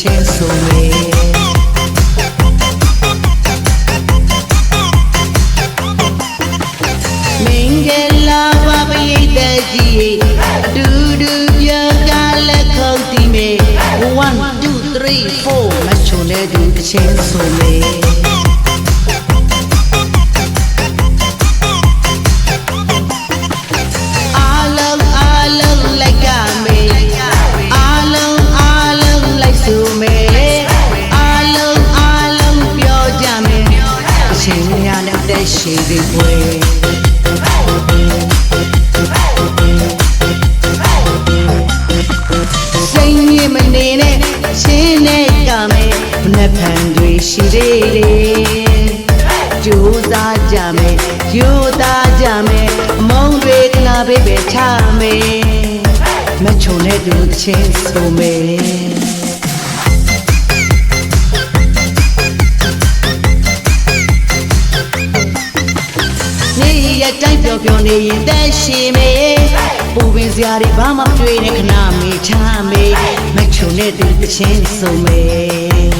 တဲ့သူတစ်ချင်းဆိုမေမင်္ဂလာပါပရိသတ်ကြီးအတူတူပြောကြလက်ခုပ်တီမေ1 2 3 4မချုံတဲ့သူတစ်ချင်းဆိုမေ နဲ့ကမေမနှက်ဖန်တွေရှိသေးတယ်ကြိုးစားကြမယ်ယူသားကြမယ်မုံတွေကနာပေးပဲချမယ်မချုံတဲ့သူချင်းဆိုမယ် နေရတိုင်းပြောပြောနေရင်တက်ရှိမေပူပင်စရာတွေဘာမှမတွေ့နဲ့ခဏမေချမေမချုံတဲ့သူတစ်ချင်းစုံမေမ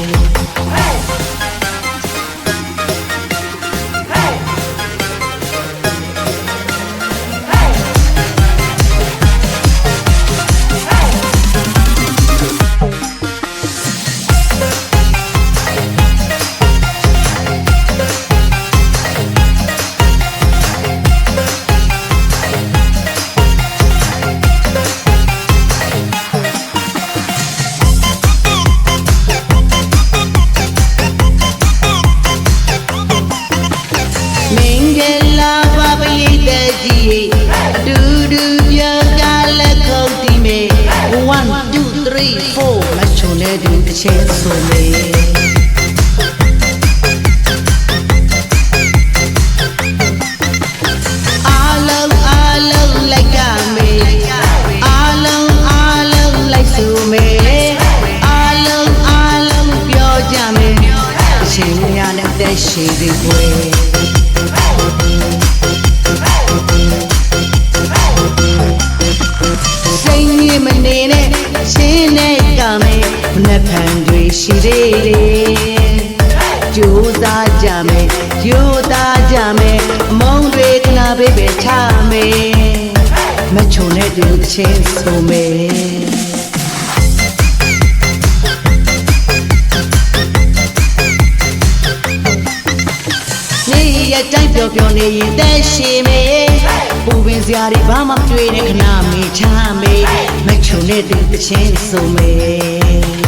သတ်ကြီးအတူတူပြောကြလက်ခုပ်တီမေ1 2 3 4မချုံတဲ့သူတစ်ချင်းဆိုမေအားလုံးအားလုံးလိုက်ကမေအားလုံးအားလုံးလိုက်ဆိုမေအားလုံးအားလုံးပြောကြမေအချိန်များနဲ့တက်ရှိသေးွယ် စိတ်ညစ်မနေနဲ့ချင်းနဲ့ကမယ်မနှက်ဖန်တွေရှိသေးတယ်ကြိုးစားကြမယ်ယူသားကြမယ်မုံတွေကနာပေးပဲချမယ်မချုံတဲ့သူချင်းဆိုမယ် ရတိုင်းပြောပြောနေရင်တက်ရှိမေပူပင်စရာတွေဘာမှမတွေ့နဲ့ခဏမေချမေမချုံတဲ့သူတစ်ချင်းဆိုမေ